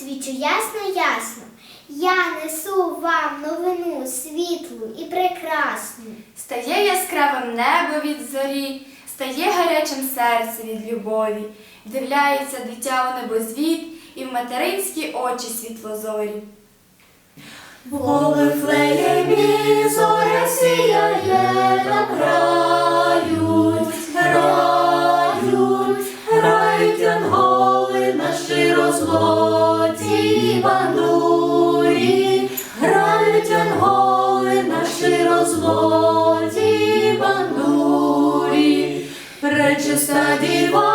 свічу ясно, ясно. Я несу вам новину світлу і прекрасну. Стає яскравим небо від зорі, стає гарячим серце від любові, Дивляється дитя у небозвіт і в материнські очі світлозорі. Воли флеємі зоря сіяє на краю, грають, грають янголи широзлоті бандурі, грають янголи на широзлоті бандурі, пречиста діва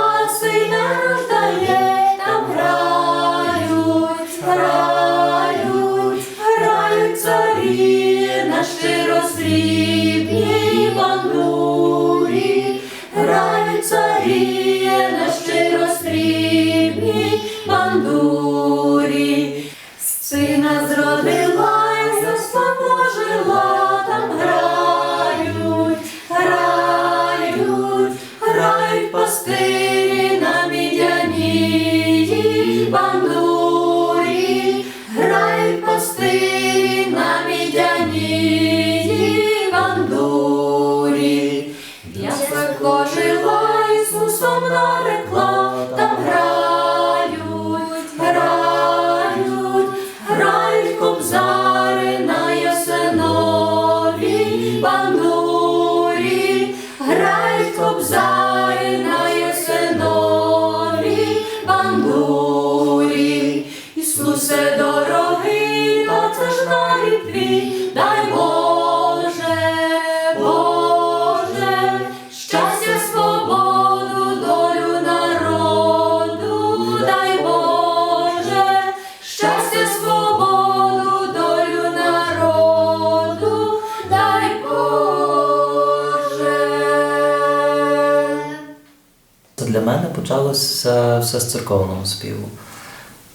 все з церковного співу.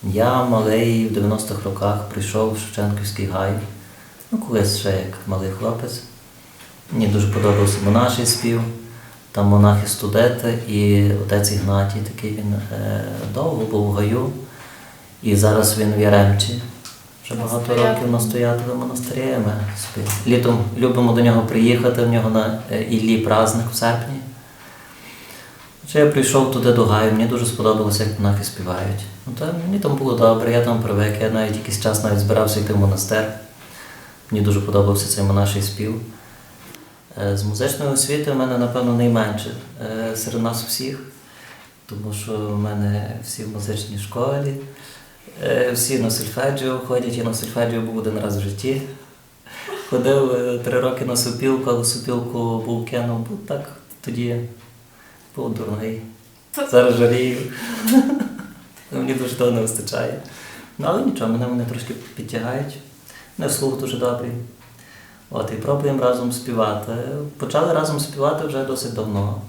Я малий в 90-х роках прийшов в Шевченківський гай, ну колись ще як малий хлопець. Мені дуже подобався монаший спів, там монахи студенти і отець Ігнатій, такий він е, довго був в гаю. І зараз він в Яремчі. Вже багато років настоятелем монастирями. Літом любимо до нього приїхати, в нього на е, Іллі праздник в серпні. Отже, я прийшов туди до гаю, мені дуже сподобалося, як монахи співають. Ну, та мені там було добре, я там привик, я навіть якийсь час навіть збирався йти в монастир. Мені дуже подобався цей монаший спів. Е, З музичної освіти в мене, напевно, найменше е, серед нас всіх, тому що в мене всі в музичній школі, е, всі на сольфеджіо ходять, я на сольфеджіо був один раз в житті. Ходив три роки на сопілку, але сопілку був кинув, бо так тоді був дурний. Зараз жалію. Мені дуже того не вистачає. Ну, але нічого, мене вони трошки підтягають. Не вслух дуже добрий. От, і пробуємо разом співати. Почали разом співати вже досить давно.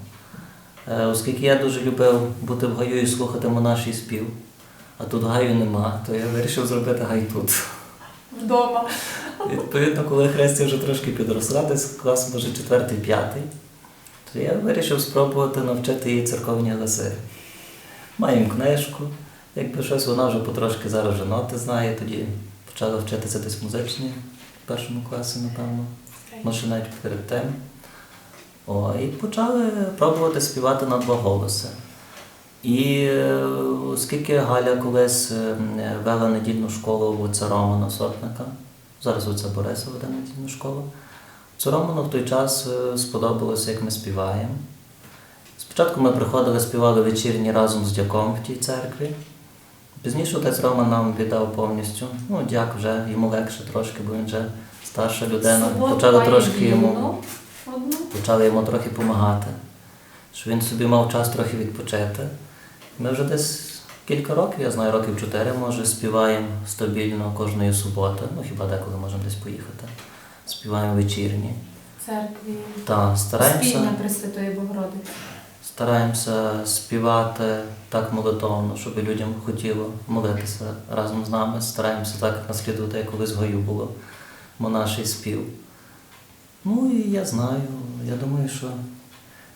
Е, Оскільки я дуже любив бути в гаю і слухати монаший спів, а тут гаю нема, то я вирішив зробити гай тут. Вдома. Відповідно, коли Христя вже трошки підросла, десь клас, може, четвертий, п'ятий, то я вирішив спробувати навчити її церковні галаси. Маємо книжку, якби щось вона вже потрошки зараз вже ноти знає, тоді почала вчитися десь музичні в першому класі, напевно. Може навіть перед тим. О, і почали пробувати співати на два голоси. І е, оскільки Галя колись е, вела недільну школу отця Романа Сотника, зараз отця Бориса веде недільну школу, отцю Роману в той час е, сподобалося, як ми співаємо. Спочатку ми приходили, співали вечірні разом з дяком в тій церкві. Пізніше отець Роман нам віддав повністю. Ну, дяк вже йому легше трошки, бо він вже старша людина. Почали трошки йому почали йому трохи допомагати, щоб він собі мав час трохи відпочити. Ми вже десь кілька років, я знаю, років чотири, може, співаємо стабільно кожної суботи, ну хіба деколи можемо десь поїхати. Співаємо вечірні. церкві Та стараємося, спільна Пресвятої Богородиці. стараємося співати так молитовно, щоб людям хотіло молитися разом з нами. Стараємося так наслідувати, як колись в гаю було монаший спів. Ну і я знаю, я думаю, що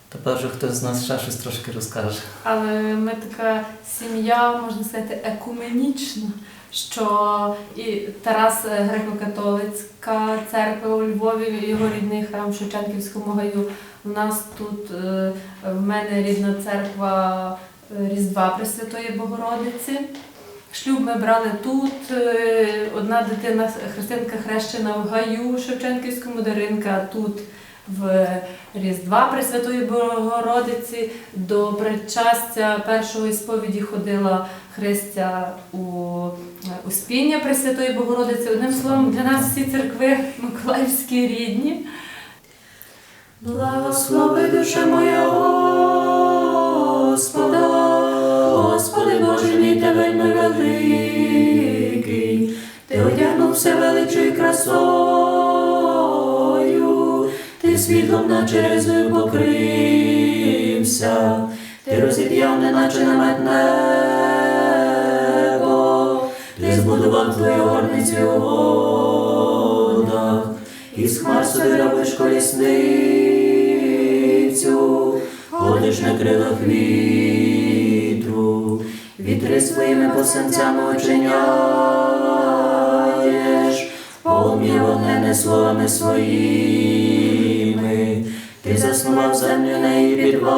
тепер вже хтось з нас ще щось трошки розкаже. Але ми така сім'я, можна сказати, екуменічна, що і Тарас е, греко-католицька церква у Львові, його рідний храм в Шевченківському гаю. У нас тут е, в мене рідна церква е, Різдва Пресвятої Богородиці. Шлюб ми брали тут. Одна дитина Христинка хрещена в гаю Шевченківському, Даринка тут в Різдва Пресвятої Богородиці. До причастя першої сповіді ходила Христя у Успіння Пресвятої Богородиці. Одним словом, для нас всі церкви миколаївські рідні. Благослови душа моя Господа, Господи Боже мій, ти вельми великий, ти одягнувся величою красою, ти світлом наче ризою покрився, ти розіп'яв, неначе намет небо, збудував твою горницю у водах, із хмар собі робиш колісницю, ходиш на крилах вітру, вітри своїми посанцями очиняєш, полум'я вогнене словами своїми, ти заснував землю на її підвалинах,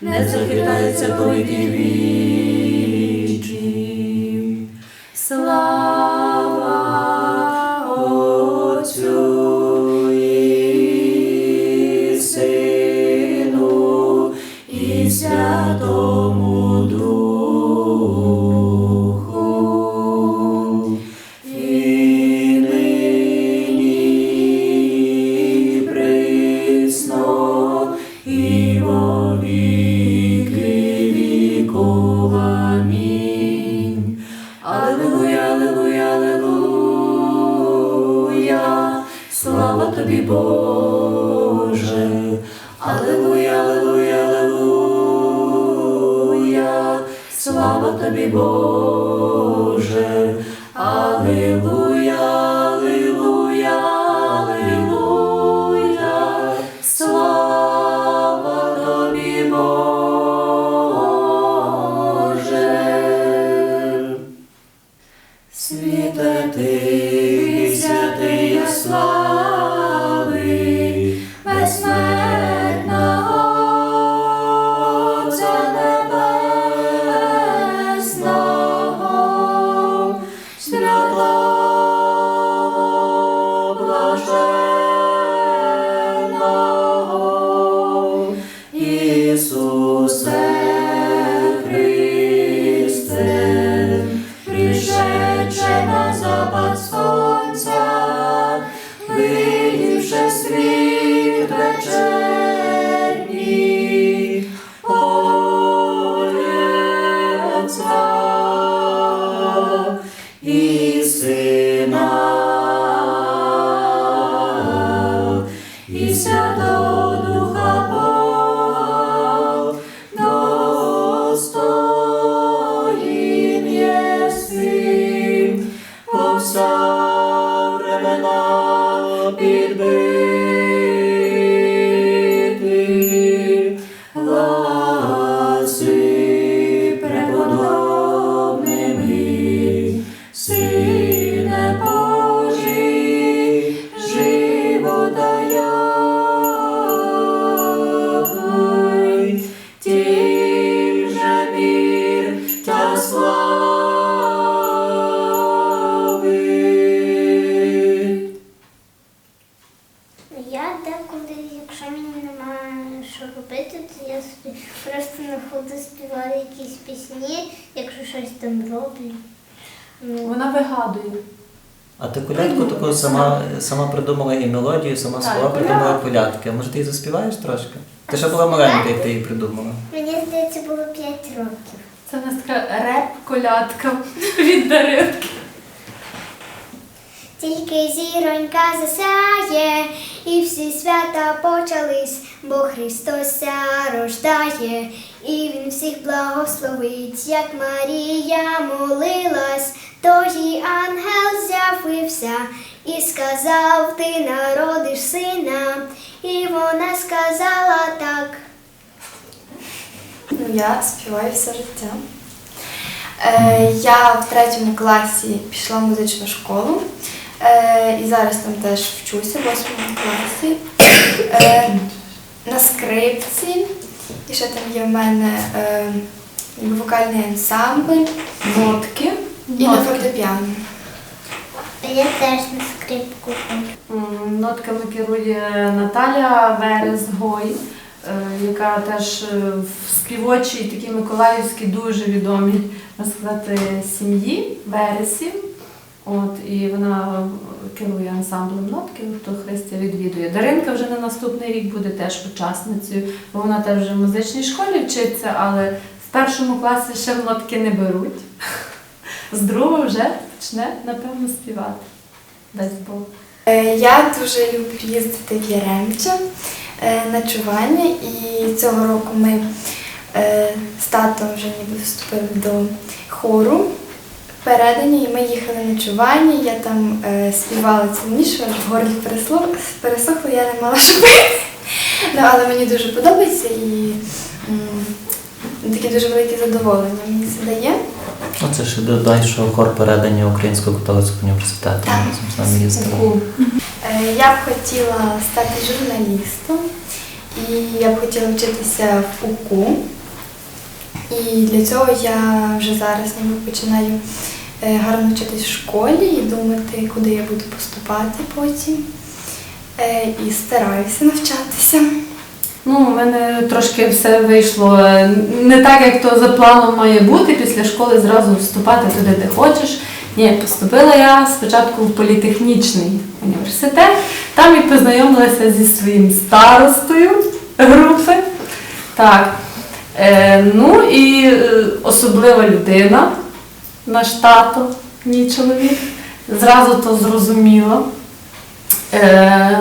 не захитається повіки вічі. Якісь пісні, якщо щось там роблю. Ну, Вона вигадує. А ти колядку таку сама, сама придумала і мелодію, сама Так, слова придумала колядки. А може ти її заспіваєш трошки? Ти ще була маленька, як ти її придумала. Мені здається, було 5 років. Це в нас така реп-колядка від Даринки. Тільки зіронька засяє, і всі свята почались, бо Христос ся рождає, і Він всіх благословить, як Марія молилась, тоді ангел з'явився і сказав, ти народиш сина, і вона сказала так. Ну, я співаю все життя. Е, Я в третьому класі пішла в музичну школу. Е, І зараз там теж вчуся в восьмому класі. Е, На скрипці. І ще там є в мене е, вокальний ансамбль Нотки. і на фортепіано. Я теж на скрипку. М, Нотками керує Наталя Верес-Гой, е, яка теж е, в співочій такій миколаївській дуже відомій, можна сказати, сім'ї Вересів. От, і вона керує ансамблем нотки, хто Христя відвідує. Даринка вже на наступний рік буде теж учасницею, бо вона теж вже в музичній школі вчиться, але в першому класі ще в нотки не беруть. З другого вже почне, напевно, співати. Дасть Бог. Е, Я дуже люблю їздити в Яремче е, ночування, і цього року ми е, з татом вже ніби вступили до хору передані, і ми їхали на ночування. Я там е, співала цілніше, аж в горлі пересло- пересохло, я не мала що пити. Ну, але мені дуже подобається і м, таке дуже велике задоволення мені це дає. Оце ще додай, що хор передання Українського католицького університету Так. разом з нами їздив. Е, Я б хотіла стати журналістом, і я б хотіла вчитися в УКУ. І для цього я вже зараз ніби починаю е, гарно вчитись в школі і думати, куди я буду поступати потім. Е, І стараюся навчатися. Ну, у мене трошки все вийшло е, не так, як то за планом має бути. Після школи зразу вступати туди, де хочеш. Ні, поступила я спочатку в політехнічний університет, там і познайомилася зі своїм старостою групи. Так. Е, ну і е, особлива людина, наш тато, мій чоловік, зразу то зрозуміло. Е,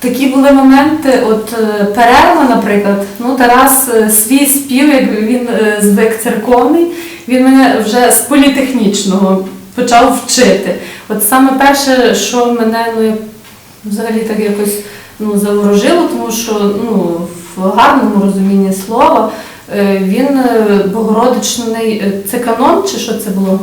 Такі були моменти, от перерва, наприклад, ну Тарас свій спів, як він звик церковний, він мене вже з політехнічного почав вчити. От саме перше, що мене ну, взагалі так якось ну, заворожило, тому що ну, в гарному розумінні слова е, він е, богородичний, е, це канон чи що це було?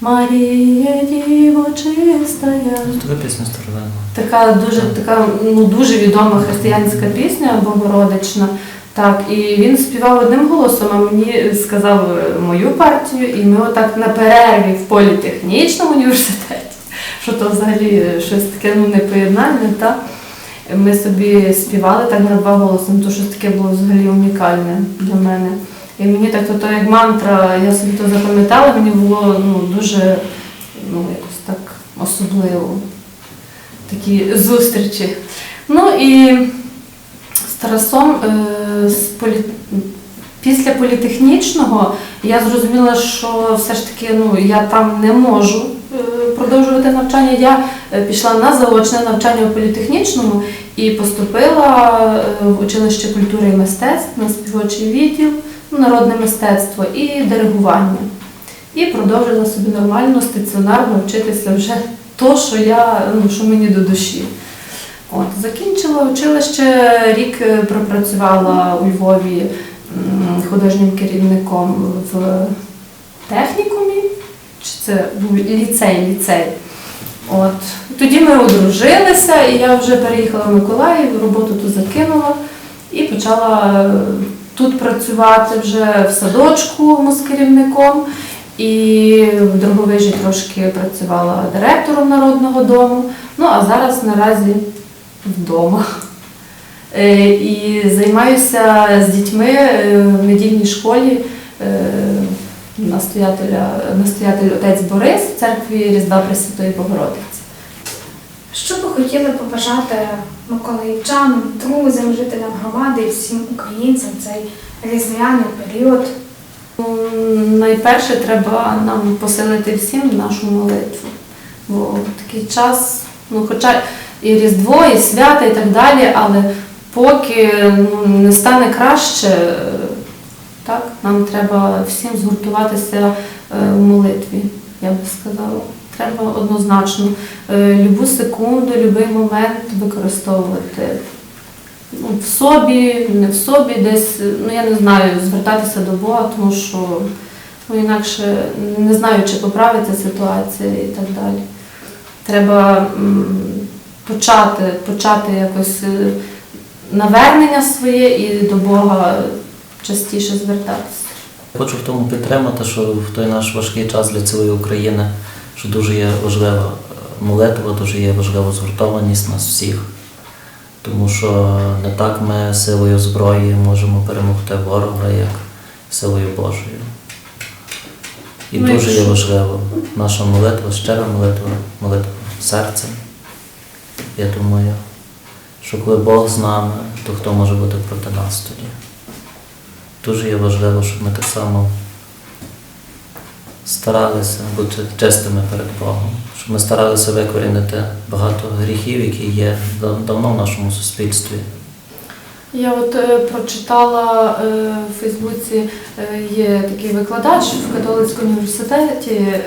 Марія Діво чистая. Така пісня старовина. Така дуже така ну дуже відома християнська пісня Богородична. Так, і він співав одним голосом, а мені сказав мою партію, і ми отак на перерві в політехнічному університеті, що то взагалі щось таке ну непоєднальне, та ми собі співали так на два голоси, ну, то щось таке було взагалі унікальне для мене. І мені так то, то як мантра, я собі то запам'ятала, мені було ну, дуже ну, якось так особливо такі зустрічі. Ну і з Тарасом е, з полі... після політехнічного я зрозуміла, що все ж таки ну, я там не можу продовжувати навчання. Я е, пішла на заочне навчання у політехнічному і поступила е, в училище культури і мистецтв на співочий відділ, ну, народне мистецтво і диригування. І продовжила собі нормально, стаціонарно вчитися вже то, що я, ну, що мені до душі. От, закінчила училище, рік е, пропрацювала у Львові художнім керівником в технікумі, це був ліцей, ліцей. От. Тоді ми одружилися, і я вже переїхала в Миколаїв, роботу тут закинула і почала е, тут працювати вже в садочку з керівником. І в Дроговижі трошки працювала директором народного дому. Ну а зараз наразі вдома. Е, І займаюся з дітьми е, в недільній школі настоятель отець Борис в церкві Різдва Пресвятої Богородиці. Що би хотіли побажати миколаївчанам, друзям, жителям громади і всім українцям цей різдвяний період? Найперше треба нам посилити всім нашу молитву. Бо такий час, ну хоча і Різдво, і свята, і так далі, але поки ну, не стане краще, так, нам треба всім згуртуватися е, в молитві, я би сказала. Треба однозначно е, любу секунду, будь-який момент використовувати ну, в собі, не в собі, десь, ну я не знаю, звертатися до Бога, тому що ну, інакше не знаю, чи поправиться ситуація і так далі. Треба почати, почати якось е, навернення своє і до Бога частіше звертатися. Хочу в тому підтримати, що в той наш важкий час для цілої України, що дуже є важлива е, молитва, дуже є важлива згуртованість нас всіх. Тому що не так ми силою зброї можемо перемогти ворога, як силою Божою. І Ну, дуже є важлива наша молитва, щира молитва, молитва серцем. Я думаю, що коли Бог з нами, то хто може бути проти нас тоді? Дуже є важливо, щоб ми так само старалися бути чистими перед Богом, щоб ми старалися викорінити багато гріхів, які є давно в нашому суспільстві. Я от е, прочитала е, в Фейсбуці, е, є такий викладач в католицькому університеті, е,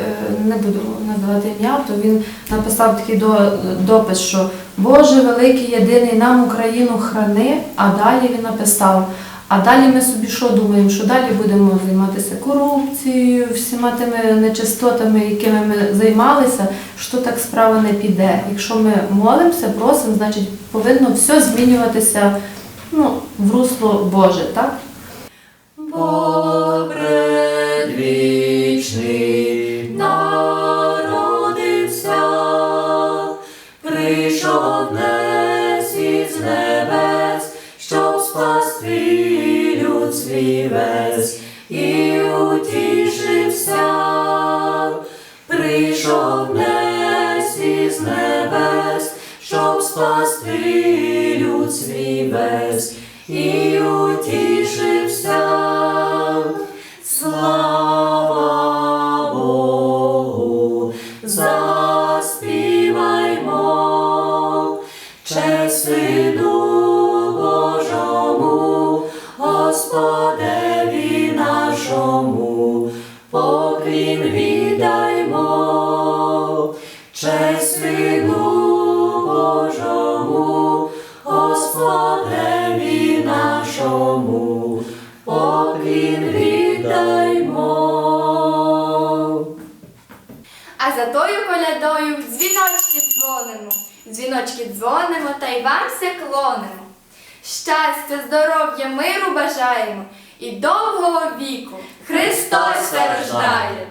не буду називати ім'я, то він написав такий до, допис, що Боже великий єдиний нам Україну храни, а далі він написав. А далі ми собі що думаємо, що далі будемо займатися корупцією, всіма тими нечистотами, якими ми займалися, що так справа не піде. Якщо ми молимося, просимо, значить повинно все змінюватися ну, в русло Боже, так? Бог весь і утішився, прийшов днес із небес, щоб спасти люд свій весь Божому, Господеві нашому, поклін. А за тою колядою дзвіночки дзвонимо, дзвіночки дзвонимо та й вам все клонимо. Щастя, здоров'я, миру бажаємо і довгого віку Христос рождає!